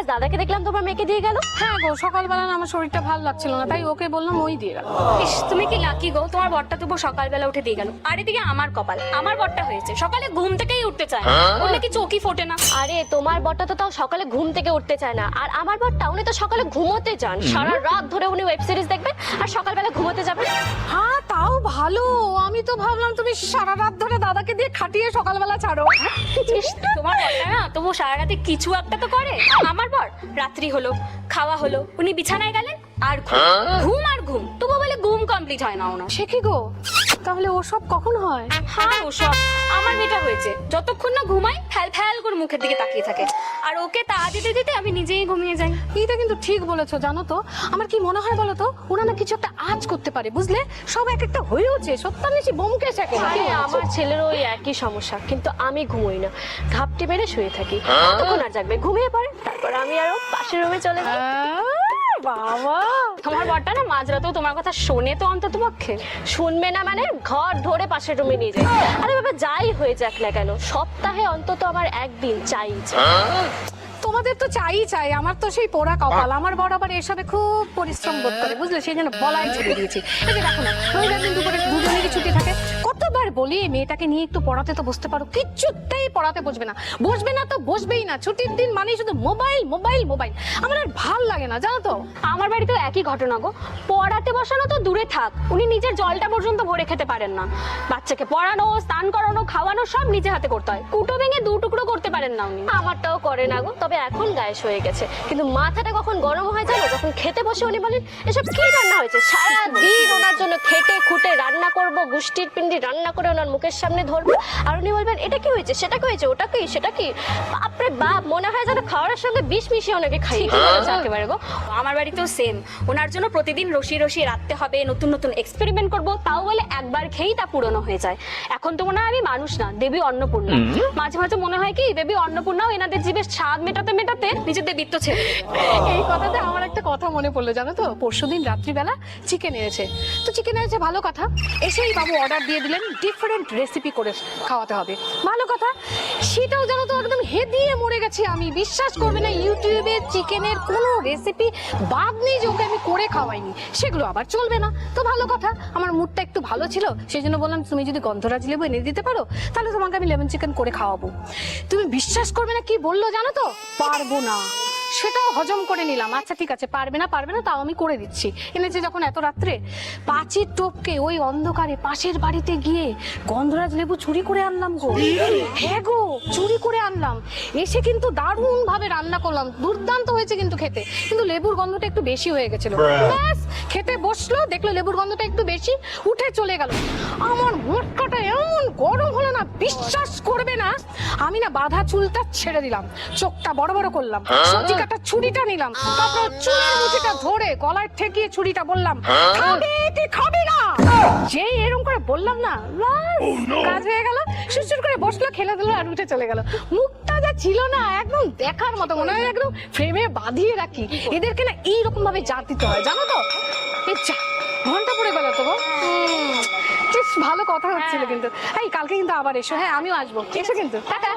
আজ দাদাকে দেখলাম তোমার মেয়েকে দিয়ে গেল। হ্যাঁ গো সকালবেলা না আমার শরীরটা ভালো লাগছিল না তাই ওকে বললাম ওই দিয়ে গেল। ইস তুমি কি লাকি গো? তোমার বরটা তবু সকালবেলা উঠে দিয়ে গেল। আর এদিকে আমার কপাল আমার বরটা হয়েছে। সকালে ঘুম থেকেই উঠতে চায় ওর নাকি চোখই ফোটে না। আরে তোমার বরটা তো তাও সকালে ঘুম থেকে উঠতে চায় না। আর আমার বরটা উনি তো সকালে ঘুমোতে যান। সারা রাত ধরে উনি ওয়েব সিরিজ দেখবেন আর সকালবেলা ঘুমোতে যাবেন। হ্যাঁ আমি তো ভাবলাম তুমি সারা রাত ধরে দাদাকে দিয়ে খাটিয়ে সকালবেলা ছাড়ো। তোমার বরটা না তবু সারা রাতে কিছু একটা তো করে। আমার বর রাত্রি হলো খাওয়া হলো উনি বিছানায় গেলেন আর ঘুম। ঘুম আর ঘুম তবু বলে ঘুম কমপ্লিট হয় না ওনা সে কি গো? তাহলে ওসব কখন হয়? হ্যাঁ ওসব। আমার মেয়েটা হয়েছে। যতক্ষণ না ঘুমাই ফ্যাল ফ্যাল করে মুখের দিকে তাকিয়ে থাকে। আর ওকে তা দিতে দিতে আমি নিজেই ঘুমিয়ে যাই। এইটা কিন্তু ঠিক বলেছ জানো তো। আমার কি মনে হয় বলো তো ওরা না কিছু একটা আজ করতে পারে বুঝলে? সব এক একটা হয়েওছে সত্যানিশি বোমকেশ আরে আমার ছেলেরও ওই একই সমস্যা কিন্তু আমি ঘুমোই না। ঘাপটি মেরে শুয়ে থাকি। তখন আর জাগবে। ঘুমিয়ে পড়ে তারপর আমি আরও পাশের রুমে চলে যাই। বাবা! তোমার বরটা না মাঝরাতেও তোমার কথা শোনে তো অন্তত পক্ষে শুনবে না মানে ঘর ধরে পাশে রুমে নিয়ে যায়। আরে বাবা যাই হয়ে যাক না কেন সপ্তাহে অন্তত আমার একদিন চাই চাই। তোমাদের তো চাই চাই আমার তো সেই পোড়া কপাল। আমার বড় আবার এসবে খুব পরিশ্রম বোধ করে বুঝলে? সেই জন্য বলাই ছেড়ে দিয়েছি। এই যে দেখো না রবিবার দিন দুপুরে দুজনেরই ছুটি থাকে। বলি, মেয়েটাকে নিয়ে একটু পড়াতে তো বসতে পারো। কিচ্ছুতেই পড়াতে বসবে না। বসবে না তো বসবেই না। ছুটির দিন মানেই শুধু মোবাইল মোবাইল মোবাইল। আমার আর ভালো লাগে না, জানো তো? আমার বাড়িতেও একই ঘটনা গো। পড়াতে বসানো তো দূরে থাক। উনি নিজের জলটা পর্যন্ত ভরে খেতে পারেন না। বাচ্চাকে পড়ানো, স্নান করানো, খাওয়ানো, সব নিজে হাতে করতে হয়। কুটো ভেঙে দু টুকরো করতে পারেন না উনি। আমারটাও করে না গো। তবে এখন গায়েস হয়ে গেছে। কিন্তু মাথাটা কখন গরম হয়ে যায় যখন খেতে বসে উনি বলেন, এসব কি রান্না হয়েছে? সারা দিন ওনার জন্য গুষ্টির পিন্ডি রান্না করে ওনার মুখের সামনে ধরবো। আর উনি বলবেন এটা কি হয়েছে? সেটা কি হয়েছে? ওটা কি? সেটা কি? বাপরে বাপ মনে হয় যেন খাওয়ার সঙ্গে বিষ মিশিয়ে ওনাকে খাই একেবারে গো। আমার বাড়িতেও সেম ওনার জন্য প্রতিদিন রসি রসি রাখতে হবে নতুন নতুন এক্সপেরিমেন্ট করব তাও বলে একবার খেয়েই তা পুরনো হয়ে যায়। এখন তো মনে হয় আমি মানুষ না দেবী অন্নপূর্ণা। মাঝে মাঝে মনে হয় কি দেবী অন্নপূর্ণাও এনাদের জীবের স্বাদ মেটাতে মেটাতে নিজের দেবীত্ব ছেড়ে এই কথাতে আমার একটা কথা মনে পড়ল জানো তো? পরশুদিন রাত্রিবেলা চিকেন এনেছে। তো চিকেন এনেছে ভালো কথা। এসেই বাবু অর্ডার দিয়ে দিলেন ডিফারেন্ট রেসিপি করে খাওয়াতে হবে। ভালো কথা, সেটাও জানো তো একদম হেদিয়ে মরে গেছি আমি। বিশ্বাস করবে না, ইউটিউবে চিকেনের কোনো রেসিপি বাদ নেই যে ওকে আমি করে খাওয়াইনি, সেগুলো আবার চলবে না। তো ভালো কথা, আমার মুডটা একটু ভালো ছিল, সেই জন্য বললাম, তুমি যদি গন্ধরাজ লেবু এনে দিতে পারো, তাহলে তোমাকে আমি লেমন চিকেন করে খাওয়াবো। তুমি বিশ্বাস করবে না কি বলল জানো তো? পারব না। সেটাও হজম করে নিলাম। আচ্ছা ঠিক আছে পারবে না পারবে না তাও আমি করে দিচ্ছি। এনেছে যখন এত রাত্রে পাঁচের টোপকে ওই অন্ধকারে পাশের বাড়িতে গিয়ে গন্ধরাজ লেবু চুরি করে আনলাম গো। হ্যাঁ গো চুরি করে আনলাম। এসে কিন্তু দারুণ ভাবে রান্না করলাম। দুর্দান্ত হয়েছে কিন্তু খেতে। কিন্তু লেবুর গন্ধটা একটু বেশি হয়ে গেছিল। ব্যাস খেতে বসল দেখল লেবুর গন্ধটা একটু বেশি উঠে চলে গেল। আমার মোটকাটা এমন গরম না বিশ্বাস করবে না আমি না বাঁধা চুলটা ছেড়ে দিলাম চোখটা বড় বড় করলাম সবজি কাটা ছুরিটা নিলাম তারপর চুলের মুঠিটা ধরে গলায় ঠেকিয়ে ছুরিটা বললাম খাবে কি খাবি না? যে এরকম করে বললাম না ব্যাস, কাজ হয়ে গেল সুসুর করে বসল খেলে দিল আর উঠে চলে গেল। মুখটা যা ছিল না একদম দেখার মতো মনে হয় একদম ফ্রেমে বাঁধিয়ে রাখি। এদেরকে না এইরকম ভাবে জাত দিতে হয় জানো তো? ঘণ্টা পড়ে গেল তো গো। বেশ ভালো কথা হচ্ছিল কিন্তু। এই, কালকে কিন্তু আবার এসো। হ্যাঁ আমিও আসব। এসো কিন্তু। টাটা